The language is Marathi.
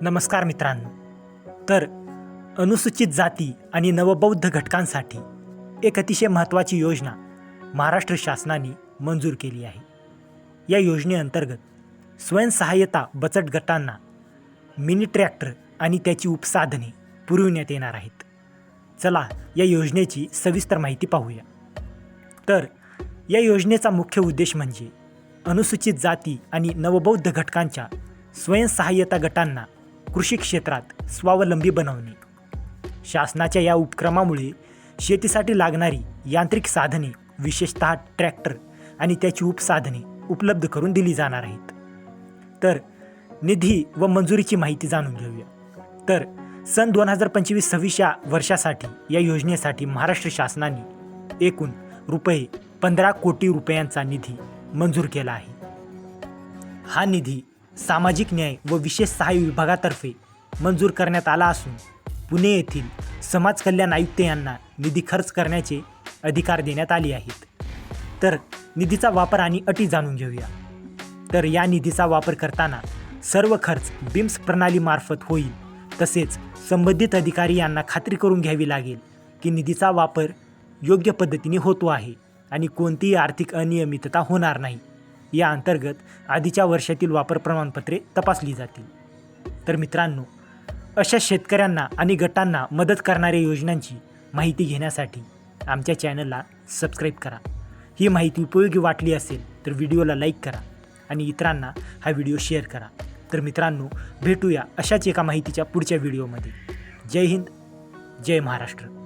नमस्कार मित्रांनो. तर अनुसूचित जाती आणि नवबौद्ध घटकांसाठी एक अतिशय महत्त्वाची योजना महाराष्ट्र शासनाने मंजूर केली आहे. या योजनेअंतर्गत स्वयंसहाय्यता बचत गटांना मिनी ट्रॅक्टर आणि त्याची उपसाधने पुरविण्यात येणार आहेत. चला या योजनेची सविस्तर माहिती पाहूया. तर या योजनेचा मुख्य उद्देश म्हणजे अनुसूचित जाती आणि नवबौद्ध घटकांच्या स्वयंसहाय्यता गटांना कृषी क्षेत्रात स्वावलंबी बनवणे. शासनाच्या या उपक्रमामुळे शेतीसाठी लागणारी यांत्रिक साधने विशेषतः ट्रॅक्टर आणि त्याची उपसाधने उपलब्ध करून दिली जाणार आहेत. तर निधी व मंजुरीची माहिती जाणून घेऊया. तर सन दोन हजार पंचवीस सव्वीस या वर्षासाठी या योजनेसाठी महाराष्ट्र शासनाने एकूण रुपये पंधरा कोटी रुपयांचा निधी मंजूर केला आहे. हा निधी सामाजिक न्याय व विशेष सहाय्य विभागातर्फे मंजूर करण्यात आला असून पुणे येथील समाज कल्याण आयुक्त यांना निधी खर्च करण्याचे अधिकार देण्यात आले आहेत. तर निधीचा वापर आणि अटी जाणून घेऊया. तर या निधीचा वापर करताना सर्व खर्च बिम्स प्रणालीमार्फत होईल तसेच संबंधित अधिकारी यांना खात्री करून घ्यावी लागेल की निधीचा वापर योग्य पद्धतीने होतो आहे आणि कोणतीही आर्थिक अनियमितता होणार नाही. या अंतर्गत आधीच्या वर्षातील वापर प्रमाणपत्रे तपासली जातील. तर मित्रांनो अशा शेतकऱ्यांना आणि गटांना मदत करणाऱ्या योजनांची माहिती घेण्यासाठी आमच्या चॅनलला सबस्क्राईब करा. ही माहिती उपयोगी वाटली असेल तर व्हिडिओला लाईक करा आणि इतरांना हा व्हिडिओ शेअर करा. तर मित्रांनो भेटूया अशाच एका माहितीच्या पुढच्या व्हिडिओमध्ये. जय हिंद जय महाराष्ट्र.